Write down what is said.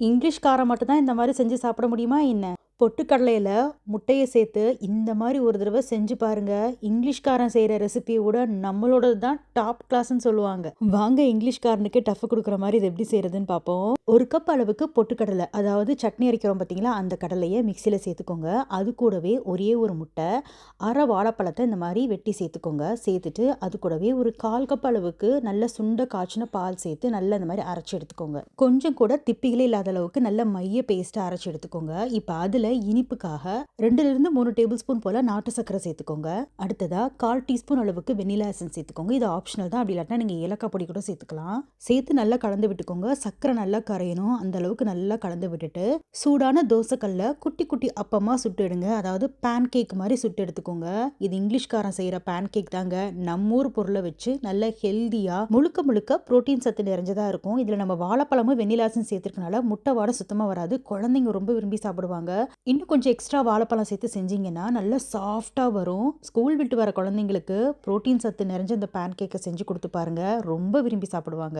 இங்கிலீஷ்காரன் மட்டும் தான் இந்த மாதிரி செஞ்சு சாப்பிட முடியுமா என்ன? பொட்டுக்கடலையில் முட்டையை சேர்த்து இந்த மாதிரி ஒரு தடவை செஞ்சு பாருங்க. இங்கிலீஷ்காரன் செய்கிற ரெசிபியை விட நம்மளோடது தான் டாப் கிளாஸ்ன்னு சொல்லுவாங்க. வாங்க இங்கிலீஷ்காரனுக்கு டஃப் கொடுக்குற மாதிரி இது எப்படி செய்கிறதுன்னு பார்ப்போம். ஒரு கப் அளவுக்கு பொட்டுக்கடலை அதாவது சட்னி அரைக்கிறோம் பார்த்தீங்களா? அந்த கடலையை மிக்சியில் சேர்த்துக்கோங்க. அது கூடவே ஒரே ஒரு முட்டை அரை வாழைப்பழத்தை இந்த மாதிரி வெட்டி சேர்த்துக்கோங்க. சேர்த்துட்டு அது கூடவே ஒரு கால் கப் அளவுக்கு நல்ல சுண்ட காய்ச்சின பால் சேர்த்து நல்லா இந்த மாதிரி அரைச்சி எடுத்துக்கோங்க. கொஞ்சம் கூட திப்பிகளே இல்லாத அளவுக்கு நல்ல மைய பேஸ்ட்டை அரைச்சி எடுத்துக்கோங்க. இப்போ அதில் இனிப்புக்காக ரெண்டுலேருந்து மூணு டேபிள் ஸ்பூன் போல் நாட்டு சர்க்கரை சேர்த்துக்கோங்க. அடுத்ததாக கால் டீஸ்பூன் அளவுக்கு வெண்ணிலா எசன்ஸ் சேர்த்துக்கோங்க. இது ஆப்ஷனல் தான். அப்படி இல்லாட்டா நீங்கள் ஏலக்காய் பொடி கூட சேர்த்துக்கலாம். சேர்த்து நல்லா கலந்து விட்டுக்கோங்க. சர்க்கரை நல்லா கரையணும். அந்த அளவுக்கு நல்லா கலந்து விட்டுட்டு சூடான தோசைக்கல்ல குட்டி குட்டி அப்பமாக சுட்டு எடுங்க. அதாவது பேன் கேக் மாதிரி சுட்டு எடுத்துக்கோங்க. இது இங்கிலீஷ்காரன் செய்கிற பேன் கேக் தாங்க. நம்ம ஊர் பொருளை வச்சு நல்ல ஹெல்த்தியாக முழுக்க முழுக்க ப்ரோட்டீன் சத்து நிறைஞ்சதாக இருக்கும். இதில் நம்ம வாழைப்பழமும் வெண்ணிலாசும் சேர்த்துருக்கனால முட்டை வாடை சுத்தமாக வராது. குழந்தைங்க ரொம்ப விரும்பி சாப்பிடுவாங்க. இன்னும் கொஞ்சம் எக்ஸ்ட்ரா வாழைப்பழம் சேர்த்து செஞ்சீங்கன்னா நல்லா சாஃப்டாக வரும். ஸ்கூல் விட்டு வர குழந்தைங்களுக்கு ப்ரோட்டீன் சத்து நிறைஞ்ச இந்த பேன் கேக்கை செஞ்சு கொடுத்து பாருங்கள் ரொம்ப விரும்பி சாப்பிடுவாங்க.